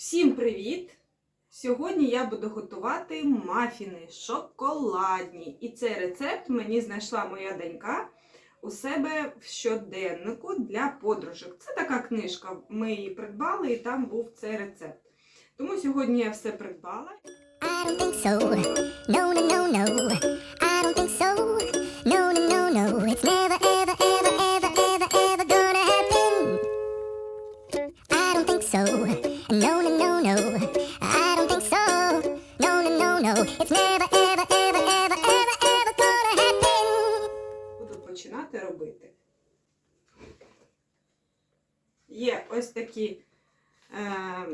Всім привіт! Сьогодні я буду готувати мафіни шоколадні. І цей рецепт мені знайшла моя донька у себе в щоденнику для подружок. Це така книжка. Ми її придбали, і там був цей рецепт. Тому сьогодні я все придбала. I don't think so. No, no, no, no. Буду починати робити. Є ось такі е,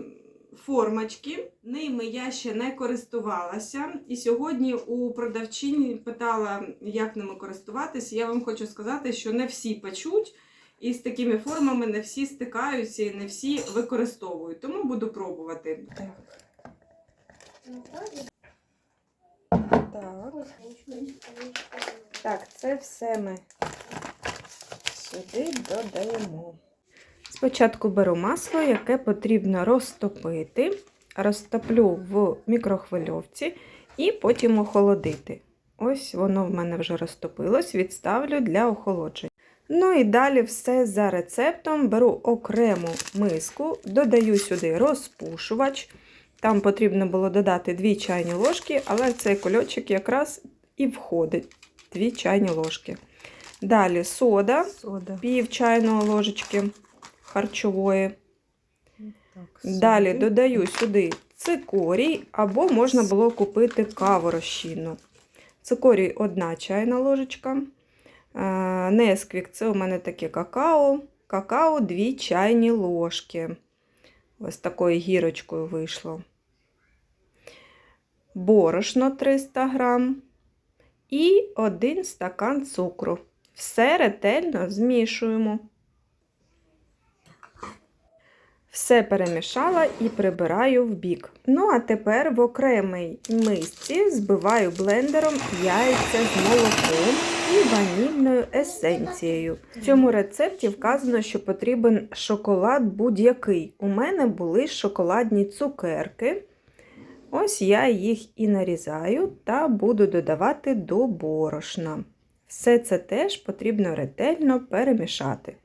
формочки. Ними я ще не користувалася. І сьогодні у продавчині питала, як ними користуватися. Я вам хочу сказати, що не всі печуть. І з такими формами не всі стикаються і не всі використовують. Тому буду пробувати. Так. Так, це все ми сюди додаємо. Спочатку беру масло, яке потрібно розтопити. Розтоплю в мікрохвильовці і потім охолодити. Ось воно в мене вже розтопилось, відставлю для охолодження. Ну і далі все за рецептом. Беру окрему миску, додаю сюди розпушувач. Там потрібно було додати 2 чайні ложки, але цей кульочок якраз і входить 2 чайні ложки. Далі сода, Сода. пів чайної ложечки харчової. Так, Далі додаю сюди цикорій, або можна було купити каву розчинну. Цикорій 1 чайна ложечка. Е, Несквік це у мене таке какао. Какао 2 чайні ложки. Ось такою гірочкою вийшло. Борошно 300 грам. І 1 стакан цукру. Все ретельно змішуємо. Все перемішала і прибираю в бік. Ну, а тепер в окремій мисці збиваю блендером яйця з молоком і ванільною есенцією. В цьому рецепті вказано, що потрібен шоколад будь-який. У мене були шоколадні цукерки. Ось я їх і нарізаю та буду додавати до борошна. Все це теж потрібно ретельно перемішати.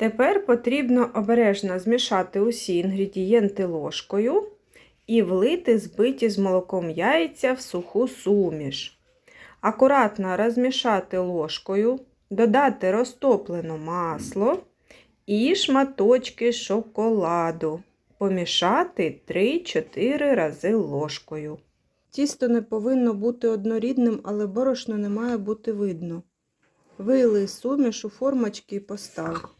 Тепер потрібно обережно змішати усі інгредієнти ложкою і влити збиті з молоком яйця в суху суміш. Акуратно розмішати ложкою, додати розтоплене масло і шматочки шоколаду. Помішати 3-4 рази ложкою. Тісто не повинно бути однорідним, але борошно не має бути видно. Вилий суміш у формочки і постав.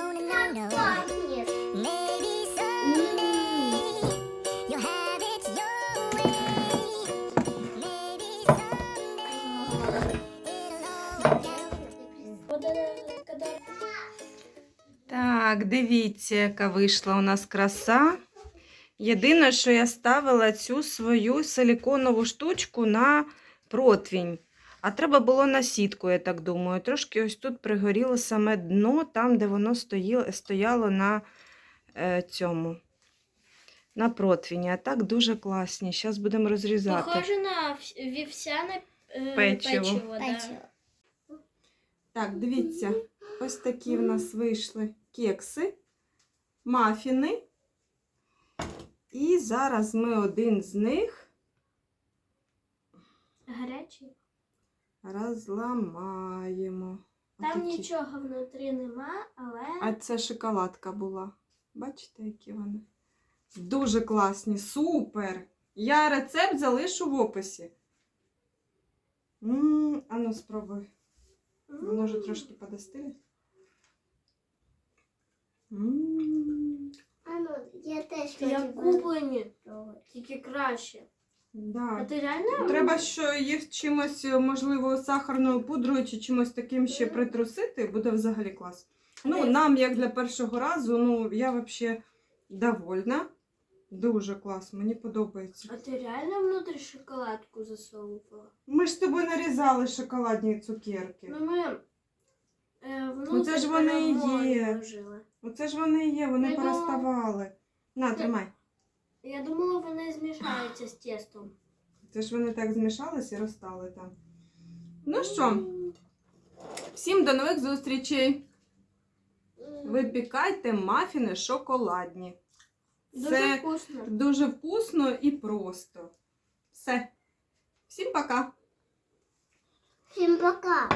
Так, дивіться, яка вийшла у нас краса. Єдине, що я ставила цю свою силіконову штучку на противень. А треба було на сітку, я так думаю. Трошки ось тут пригоріло саме дно, там, де воно стояло, стояло на е, цьому. На противні. А так дуже класні. Зараз будемо розрізати. Похоже на вівсяне е, Печиво. печиво. да. Так, дивіться, ось такі в нас вийшли кекси, мафіни. І зараз ми один з них Гарячий. розламаємо. Там Отакі. нічого внутрі нема, але А це шоколадка була. Бачите, які вони? Дуже класні, супер! Я рецепт залишу в описі. М, А ну спробуй. Воно вже трошки подостило. М, Ану, я теж як куплені, тільки краще. А Да. ти реально? Треба, що їх чимось, можливо, сахарною пудрою чи чимось таким ще притрусити, буде взагалі клас. Ну, Але- нам, як для першого разу, ну, я взагалі Довольна? Дуже клас, мені подобається. А ты реально внутрь шоколадку засовывала? Ми ж з тобою нарізали шоколадні цукерки. Ну мы э, внутрь Ну, це ж вони і є. Оце ж вони і є, вони Я думала- переставали. На, тримай. Я думала, вони змішаються з тестом. Це ж вони так змішались і розстали там. Ну що, всім до нових зустрічей. Випікайте мафіни шоколадні. Дуже Це вкусно. дуже вкусно і просто. Все. Всім пока! Всім пока.